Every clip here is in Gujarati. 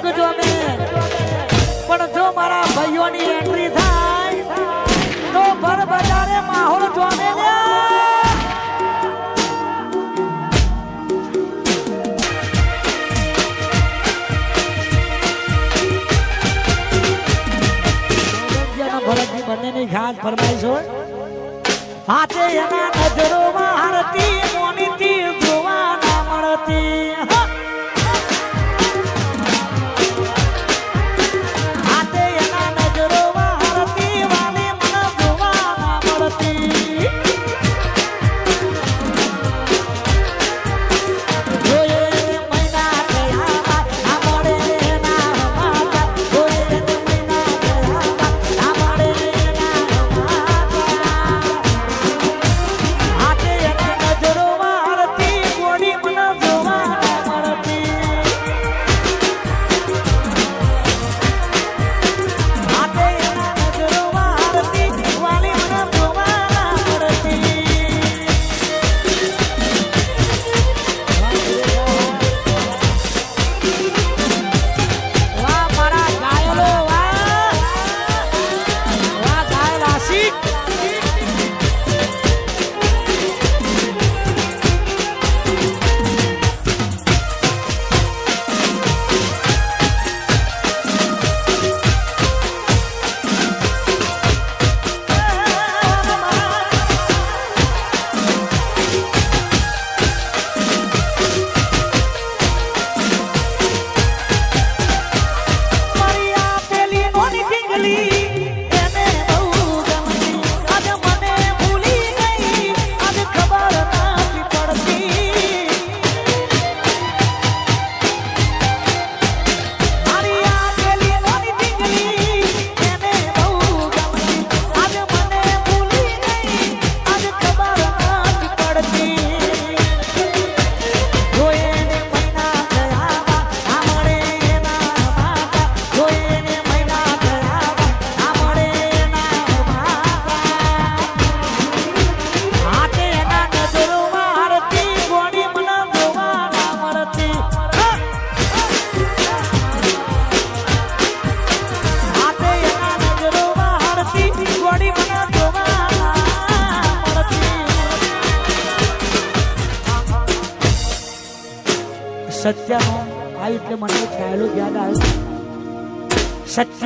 શકજો ને પણ જો મારા ભાઈઓની એન્ટ્રી થાય, તો ભર બજારે માહોલ જોને બંનેની ખાસ ફરમાઈશ હાથે એના નજરો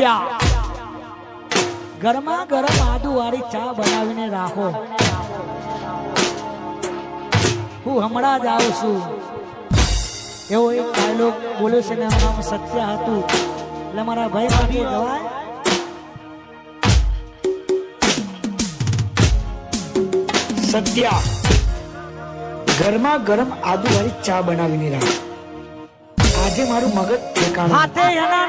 રૂપિયા ગરમા ગરમ આદુ વાળી ચા બનાવીને રાખો. હું હમણાં જ આવું છું. એવો એક ડાયલોગ બોલ્યો છે ને નામ સત્ય હતું. એટલે મારા ભાઈ મારી દવાય સત્યા. ગરમા ગરમ આદુ વાળી ચા બનાવીને રાખ. આજે મારું મગજ ઠેકાણું. હાથે એના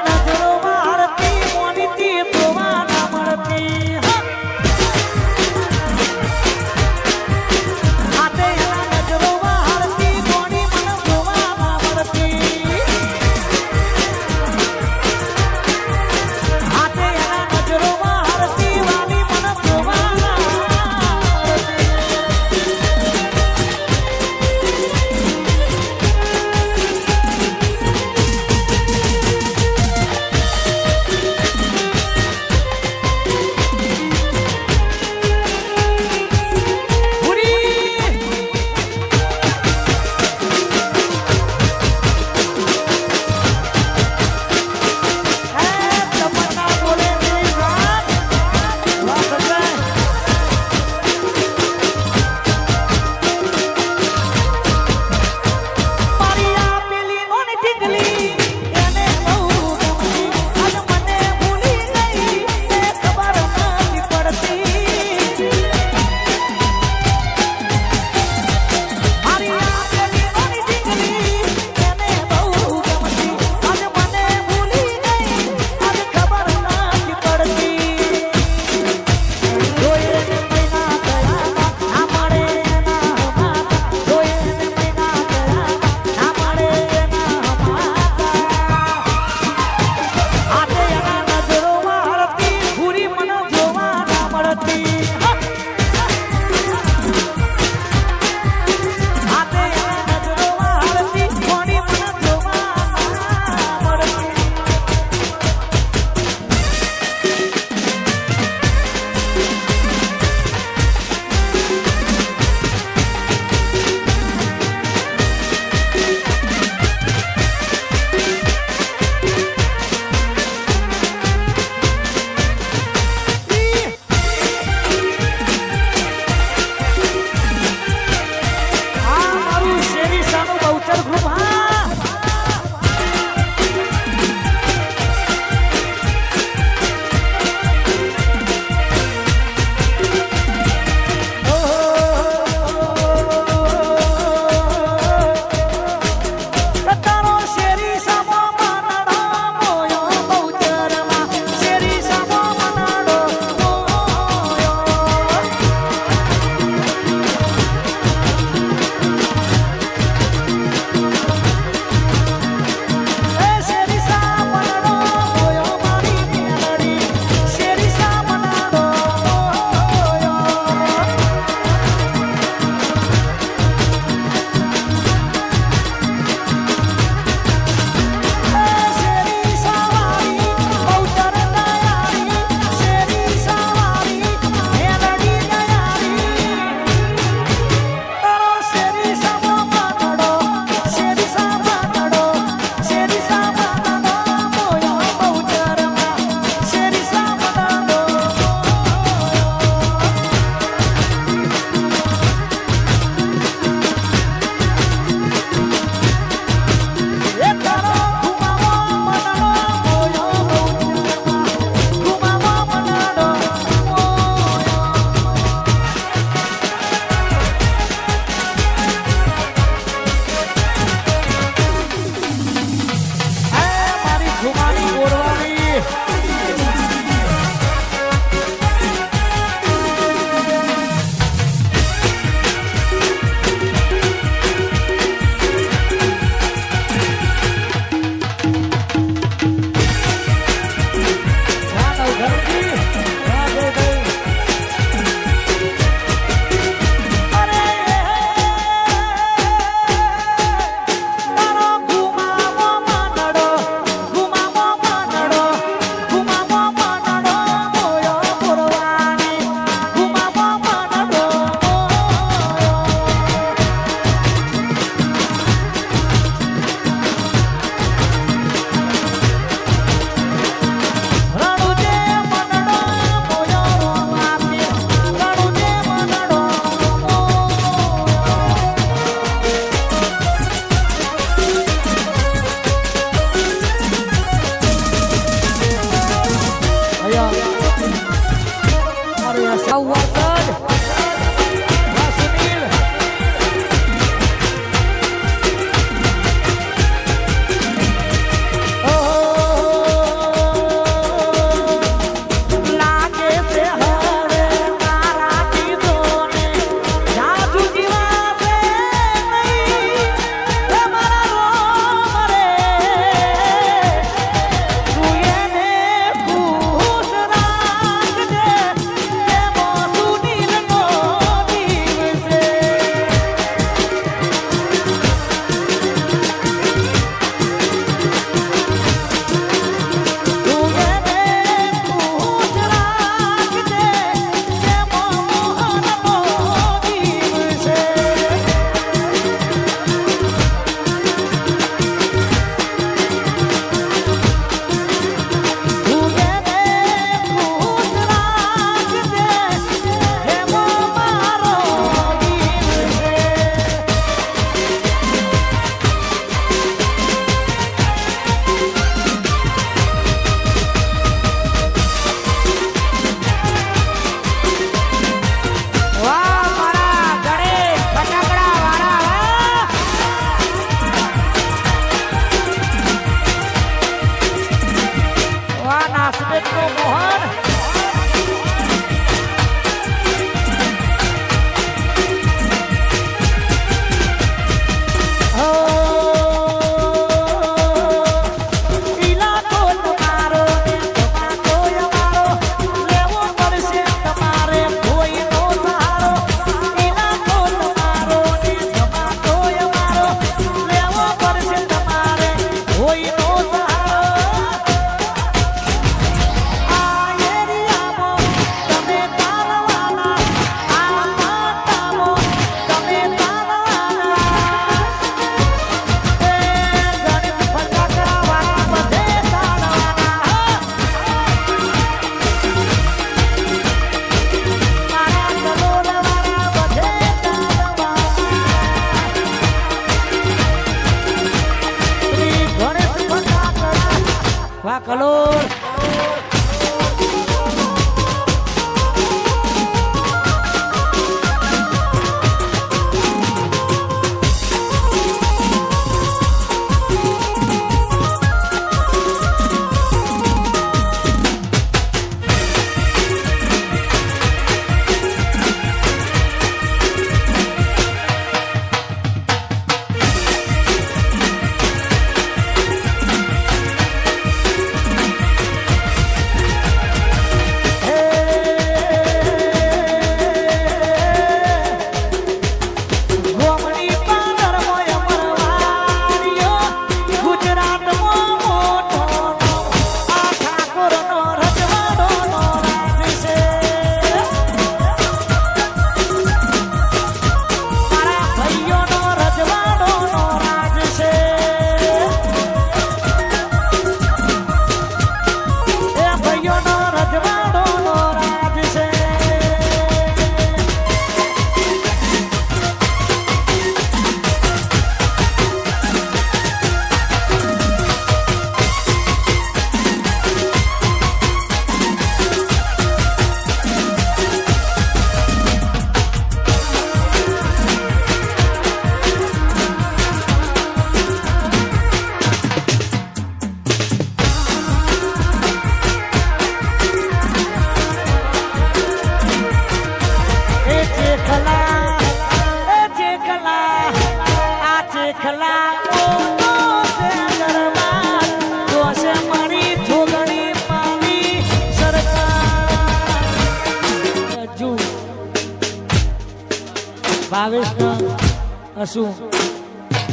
શું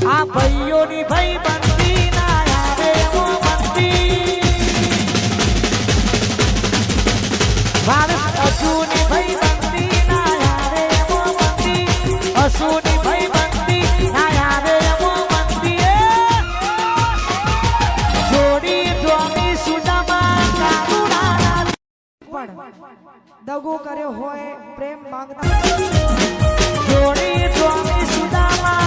આ ભાઈઓની ભાઈ બંધી ભારત હજુ ને પણ દગો કર્યો હોય પ્રેમ માંગતા જોડી સ્વામી સુદામા